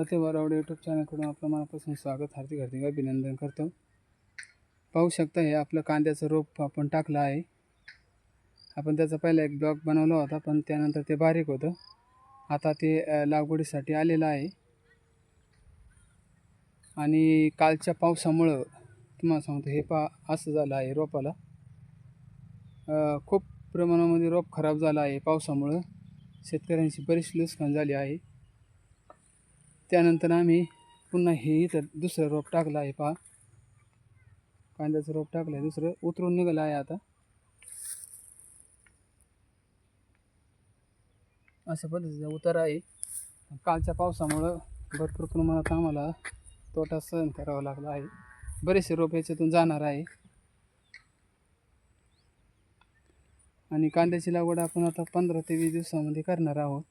अति वरावडे यूट्यूब चॅनलकडून आपलं मनापासून स्वागत हार्दिक हार्दिक अभिनंदन करतो. पाहू शकता हे आपलं कांद्याचं रोप आपण टाकलं आहे. आपण त्याचा पहिला एक ब्लॉग बनवला होता पण त्यानंतर ते बारीक होतं. आता ते लागवडीसाठी आलेलं आहे. आणि कालच्या पावसामुळं तुम्हाला सांगतो हे पा असं झालं आहे रोपाला. खूप प्रमाणामध्ये रोप खराब झालं आहे पावसामुळं. शेतकऱ्यांची बरीच नुकसान झाली आहे. त्यानंतर आम्ही पुन्हा हे इथं दुसरं रोप टाकलं आहे पहा. कांद्याचं रोप टाकलं आहे दुसरं उतरून निघालं आहे आता. अशा पद्धतीचा उतार आहे. कालच्या पावसामुळं भरपूर प्रमाणात आम्हाला तोटा सहन करावा लागला आहे. बरेचसे रोप याच्यातून जाणार आहे. आणि कांद्याची लागवड आपण आता पंधरा ते वीस दिवसामध्ये करणार आहोत.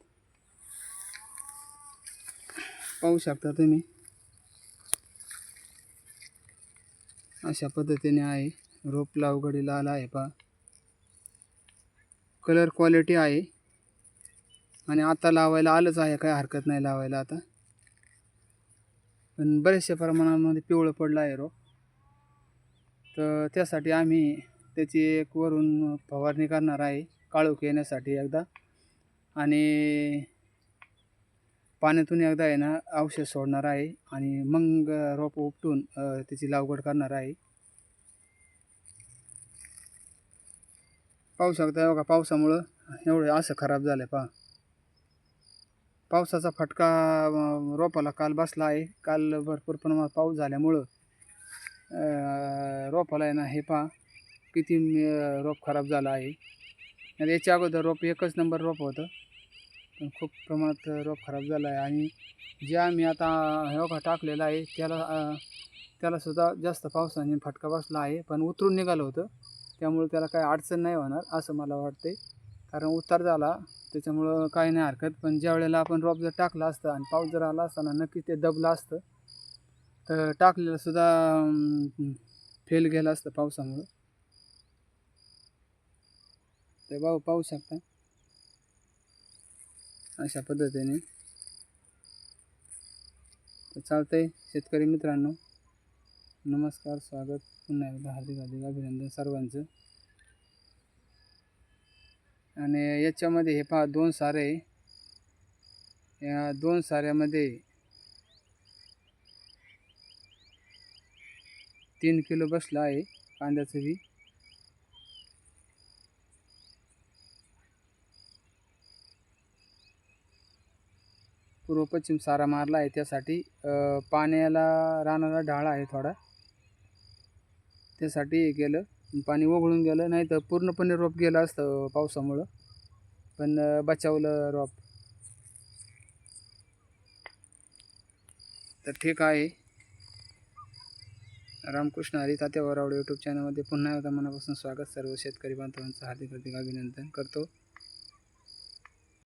पाहू शकता तुम्ही. अशा पद्धतीने आहे. रोप लागवडीला आला आहे पहा. कलर क्वालिटी आहे. आणि आता लावायला आलंच आहे. काय हरकत नाही लावायला आता. पण बरेचशा प्रमाणामध्ये पिवळं पडलं आहे रोप. तर त्यासाठी आम्ही त्याची एक वरून फवारणी करणार आहे. काळोख येण्यासाठी एकदा. आणि पाण्यातून एकदा आहे ना औषध सोडणार आहे आणि मग रोप उपटून त्याची लागवड करणार आहे. पाहू शकता बघा पावसामुळं एवढं असं खराब झालं आहे पहा. पावसाचा फटका रोपाला काल बसला आहे. काल भरपूर प्रमाणात पाऊस झाल्यामुळं रोपाला आहे ना हे पहा किती रोप खराब झालं आहे. आणि याच्या अगोदर रोप एकच नंबर रोप होतं. खूप प्रमाणात रोप खराब झाला आहे आणि जे आम्ही आता योगा टाकलेला आहे त्याला त्यालासुद्धा जास्त पावसाने फटका बसला आहे पण उतरून निघालं होतं. त्यामुळे त्याला काही अडचण नाही होणार असं मला वाटते कारण उतार झाला त्याच्यामुळं काही नाही हरकत. पण ज्या वेळेला आपण रोप जर टाकलं असतं आणि पाऊस जर आला असताना नक्की ते दबलं असतं तर टाकलेलं सुद्धा फेल गेलं असतं पावसामुळं. ते भाऊ पाहू शकता. अशा पद्धतीने. तर चालतंय शेतकरी मित्रांनो. नमस्कार स्वागत. पुन्हा एकदा हार्दिक हार्दिक अभिनंदन सर्वांचं. आणि याच्यामध्ये हे पहा दोन सारे. आहे. या दोन साऱ्यामध्ये तीन किलो बसला आहे कांद्याचं बी. पूर्व पश्चिम सारा मारला आहे त्यासाठी पाण्याला रानाला ढाळ आहे थोडा. त्यासाठी हे केलं. पाणी ओघळून गेलं. नाही तर पूर्णपणे रोप गेलं असतं पावसामुळं. पण बचावलं रोप. तर ठीक आहे. रामकृष्ण हरी तात्यावर यूट्यूब चॅनलमध्ये पुन्हा एकदा मनापासून स्वागत. सर्व शेतकरी बांधवांचं हार्दिक हार्दिक अभिनंदन करतो.